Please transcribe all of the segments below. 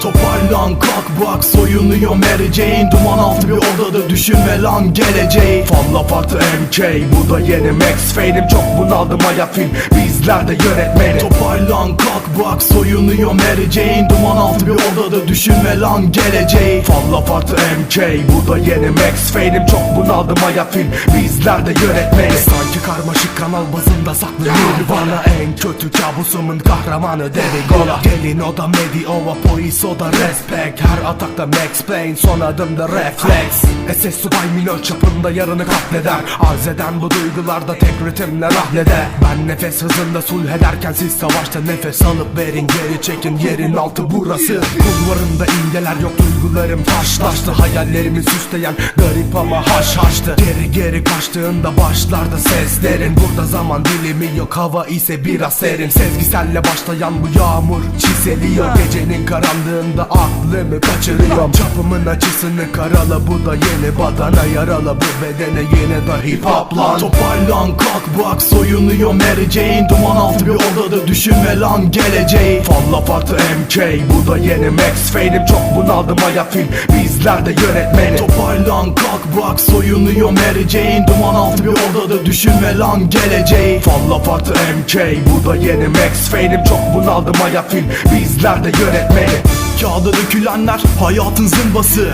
더 빨리 Toparlan kalk bak soyunuyor Mary Jane Duman altı bir odada düşünme lan geleceği. Falla farklı MK bu da yeni Max Fade'im çok bunaldım hayat film Bizler de yönetmeni. Toparlan kalk bak soyunuyor Mary Jane Duman altı bir odada düşünme lan geleceği. Falla farklı MK bu da yeni Max Fade'im çok bunaldım hayat film Bizler de yönetmeni. Sanki karmaşık kanal bazında saklı Nirvana. En kötü kabusumun kahramanı Devi Gola. Gelin o da Mediova polis o da respect Her atakta Max Payne. Son adımda reflex. SS subay minör çapında yarını katleder. Arz eden bu duygularda tek ritimle rahleder Ben nefes hızında sulh ederken siz savaşta nefes alıp verin. Geri çekin yerin altı burası. Kulvarında imgeler yok duygularım taşlaştı. Hayallerimi süsleyen garip ama haş haştı Geri geri kaçtığında başlarda seslerin. Burada zaman dilimi yok hava ise biraz serin. Sezgiselle başlayan bu yağmur çiseliyor. Gecenin karanlığında aklımı kaçırıyorum. Çapımın açısını karala bu da yeni badana yarala. Bu bedene yine de hip hop lan. Toparlan kalk bak soyunuyor Jane. Duman altı bir odada düşünme lan geleceği. Falla farklı MK bu da yeni Max Fade'im çok bunaldım hayat film Bizler de yönetmeni. Toparlan kalk bak soyunuyor Jane. Duman altı bir odada düşünme lan geleceği. Falla farklı MK bu da yeni Max Fade'im çok bunaldım hayat film Bizler de yönetmeni Kağıda dökülenler hayatın zımbası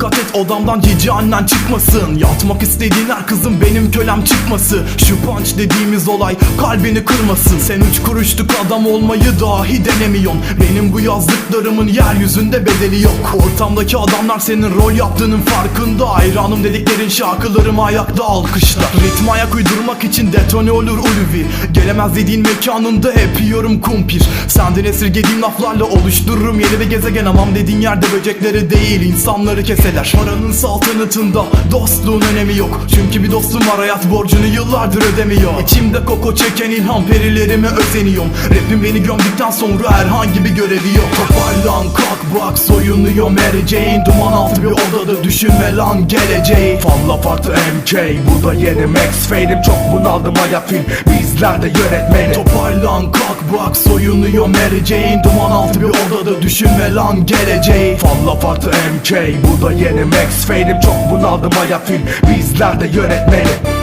Dikkat et odamdan cici annen çıkmasın. Yatmak istediğin her kızım benim kölem çıkması. Şu punch dediğimiz olay kalbini kırmasın. Sen üç kuruşluk adam olmayı dahi denemiyorsun. Benim bu yazdıklarımın yeryüzünde bedeli yok. Ortamdaki adamlar senin rol yaptığının farkında. Hayranım dediklerin şarkılarımı ayakta alkışlar. Ritme ayak uydurmak için detone olur ulvi. Gelemez dediğin mekanında hep yiyorum kumpir. Senden esirgediğim laflarla oluştururum yeni bir gezegen. Amam dediğin yerde böcekleri değil insanları keseler Paranın saltanatında dostluğun önemi yok Çünkü bir dostum var hayat borcunu yıllardır ödemiyor İçimde koko çeken ilham perilerime özeniyorum Rapim beni gömdükten sonra herhangi bir görevi yok Toparlan kalk bak soyunuyor Mary Jane. Duman altı bir odada düşünme lan geleceği. Falla farklı MK bu da yeni Max Fade'im. Çok bunaldım hayat film Bizler de yönetmeni. Toparlan kalk bak soyunuyor Mary Jane. Duman altı bir odada düşünme lan geleceği. Falla farklı MK bu da yeni Max Fade'im. Çok bunaldım hayat film Bizler de yönetmeni